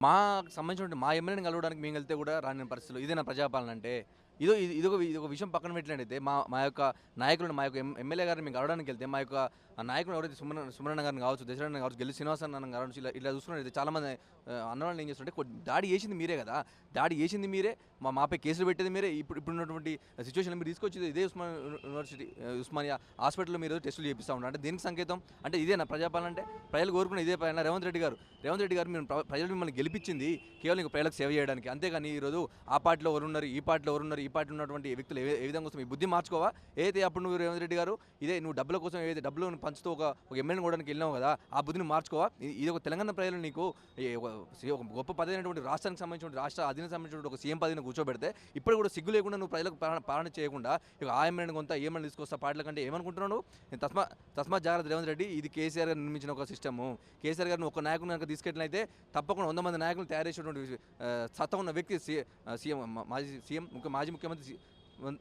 మాకు సంబంధించిన మా ఎమ్మెల్యేని కలవడానికి మేము వెళ్తే కూడా రాని పరిస్థితులు ఇదే నా ప్రజాపాలన అంటే ఇదో ఇది ఇదొక ఇదొక విషయం పక్కన పెట్టినట్టయితే మా మా యొక్క నాయకులను మా యొక్క ఎమ్మెల్యే గారిని మేము కలవడానికి వెళ్తే మా యొక్క నాయకులు ఎవరైతే సుమన సుమరణ గారిని కావచ్చు దశరణ కావచ్చు గెలి శ్రీనివాసన్ అన్న కావచ్చు ఇలా ఇలా చూసుకున్నట్టయితే చాలామంది అన్నవాళ్ళు ఏం చేస్తుంటే దాడి చేసింది మీరే కదా. దాడి చేసింది మీరే మా మాపై కేసులు పెట్టేది మీరే. ఇప్పుడు ఇప్పుడు ఉన్నటువంటి సిచ్యువేషన్ మీరు తీసుకొచ్చేది ఇదే ఉస్మాన్ యూనివర్సిటీ ఉస్మానియా హాస్పిటల్లో మీరు టెస్టులు చేపిస్తూ ఉన్నారు అంటే దీనికి సంకేతం? అంటే ఇదేనా ప్రజాపాలన అంటే? ప్రజలు కోరుకున్న ఇదే పైన రేవంత్ రెడ్డి గారు రేవంత్ రెడ్డి గారు మీరు ప్రజలు మిమ్మల్ని గెలిపించింది కేవలం ఇంకా ప్రజలకు సేవ చేయడానికి. అంతేగాని ఈరోజు ఆ పార్టీలో ఎవరున్నారు ఈ పార్టీలో ఎవరున్నారు ఈ పార్టీ ఉన్నటువంటి వ్యక్తులు ఏ ఏ విధంగా వస్తుంది మీ బుద్ధి మార్చుకోవా? ఏదైతే అప్పుడు నువ్వు రేవంత్ రెడ్డి గారు ఇదే నువ్వు డబ్బుల కోసం ఏదైతే డబ్బులు పంచుతూ ఒక ఒక ఎమ్మెల్యే కూడా వెళ్ళినావు కదా ఆ బుద్ధిని మార్చుకోవా? ఇది ఒక తెలంగాణ ప్రజలు నీకు ఒక గొప్ప పదవి అయినటువంటి రాష్ట్రానికి సంబంధించిన రాష్ట్ర అధీనం సంబంధించిన ఒక సీఎం పదవిని కూర్చోబెడితే ఇప్పుడు కూడా సిగ్గు లేకుండా నువ్వు ప్రజలకు పాలన చేయకుండా ఇక ఆ ఎమ్మెల్యేని కొంత ఏమైనా తీసుకొస్తా పార్టీల కంటే ఏమనుకుంటున్నాను నువ్వు? నేను తస్మా జాగ్రత్త రేవంత్ రెడ్డి ఇది కేసీఆర్ గారు నిర్మించిన ఒక సిస్టము. కేసీఆర్ గారిని ఒక నాయకుని కనుక తీసుకెళ్ళినైతే తప్పకుండా వంద మంది నాయకులు తయారు చేసేటువంటి ఆ, సత్తా ఉన్న వ్యక్తి సీఎం మాజీ సీఎం ముఖ్య మాజీ que é uma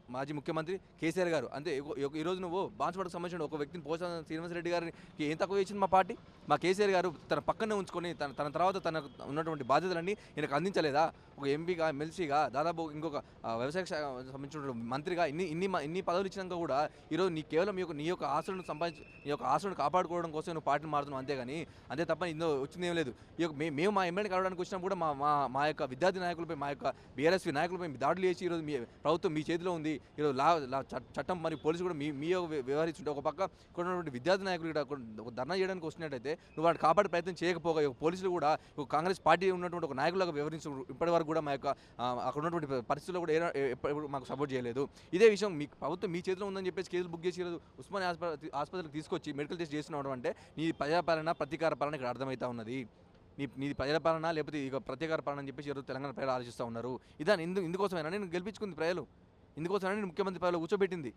మాజీ ముఖ్యమంత్రి కేసీఆర్ గారు. అంతే ఒక- ఈరోజు నువ్వు బాన్స్వాడకు సంబంధించిన ఒక వ్యక్తిని పోసా శ్రీనివాస రెడ్డి గారికి ఏం తక్కువ చేసింది మా పార్టీ? మా కేసీఆర్ గారు తన పక్కనే ఉంచుకొని తన తన తర్వాత తన ఉన్నటువంటి బాధ్యతలన్నీ ఈయనకు అందించలేదా? ఒక ఎంపీగా ఎమ్మెల్సీగా దాదాపు ఇంకొక వ్యవసాయ శాఖ సంబంధించిన మంత్రిగా ఇన్ని ఇన్ని ఇన్ని పదవులు ఇచ్చినాక కూడా ఈరోజు నీ కేవలం యొక్క నీ యొక్క ఆశలను సంపాదించి నీ యొక్క ఆశలను కాపాడుకోవడం కోసం నువ్వు పార్టీని మారుతున్నావు అంతేగాని అంతే తప్ప ఇందులో వచ్చింది ఏం లేదు. ఈ యొక్క మే- మేము మా ఎమ్మెల్యే కలవడానికి వచ్చినా కూడా మా మా మా యొక్క విద్యార్థి నాయకులపై మా యొక్క బీఆర్ఎస్పీ నాయకులపై దాడులు చేసి ఈరోజు మీ ప్రభుత్వం మీ చేతిలో ఉంది. ఈరోజు లా లా- చట్టం మరి పోలీసు కూడా మీ మీ యొక్క వ్యవహరిస్తుంటే ఒక పక్క ఇక్కడ విద్యార్థి నాయకులు ఇక్కడ ఒక- ధర్నా చేయడానికి వస్తున్నట్టయితే నువ్వు వాడు కాపాడే ప్రయత్నం చేయకపోగా ఈ పోలీసులు కూడా కాంగ్రెస్ పార్టీ ఉన్నటువంటి ఒక నాయకులుగా వ్యవహరించు ఇప్పటి వరకు కూడా మా యొక్క అక్కడ ఉన్నటువంటి పరిస్థితుల్లో కూడా ఎప్పుడు మాకు సపోర్ట్ చేయలేదు. ఇదే విషయం మీ ప్రభుత్వం మీ చేతిలో ఉందని చెప్పేసి కేసులు బుక్ చేసి ఉస్మాని ఆసుపత్రి ఆసుపత్రికి తీసుకొచ్చి మెడికల్ టెస్ట్ చేస్తున్నాడు అంటే నీ ప్రజాపాలన ప్రతీకార పాలన ఇక్కడ అర్థమవుతా ఉన్నది. నీ నీది ప్రజల పాలన లేకపోతే ఇక ప్రత్యేకార పాలన అని చెప్పేసి ఈరోజు తెలంగాణ ప్రజలు ఆలోచిస్తూ ఉన్నారు. ఇదాని ఇందు ఇందుకోసమైనా? నేను గెలిపించుకుంది ప్రజలు. ఇందుకోసమని నేను ముఖ్యమంత్రి పదవిలో కూర్చోబెట్టింది.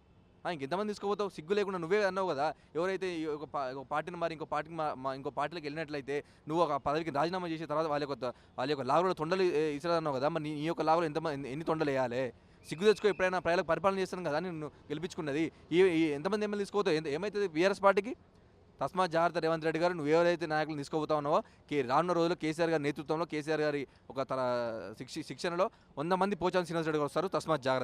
ఇంకెంతమంది తీసుకోపోతావు? సిగ్గు లేకుండా నువ్వే అన్నావు కదా. ఎవరైతే ఒక పార్టీని మరి ఇంకో పార్టీకి మా- ఇంకో పార్టీలకు వెళ్ళినట్లయితే నువ్వు ఒక పదవికి రాజీనామా చేసిన తర్వాత వాళ్ళ యొక్క వాళ్ళ యొక్క లాగులో తొండలు ఏ, కదా. మరి నీ యొక్క లాగులో ఎంత ఎన్ని తొండలు వేయాలి? సిగ్గు తెచ్చుకో ఎప్పుడైనా ప్రజలకు పరిపాలన చేస్తాను కదా నేను గెలిపించుకున్నది. ఈ ఎంతమంది ఎమ్మెల్యే తీసుకోవద్దు ఎంత ఏమవుతుంది బీఆర్ఎస్ పార్టీకి? తస్మాత్ జాగ్రత్త రేవంత్ రెడ్డి గారు నువ్వు ఎవరైతే నాయకులు తీసుకోబోతా ఉన్నావో కే రానున్న రోజుల్లో కేసీఆర్ గారి నేతృత్వంలో కేసీఆర్ గారి ఒక తన శిక్ష శిక్షణలో వంద మంది పోచాన్ శ్రీనివాస రెడ్డి గారు వస్తారు. తస్మాత్ జాగ్రత్త.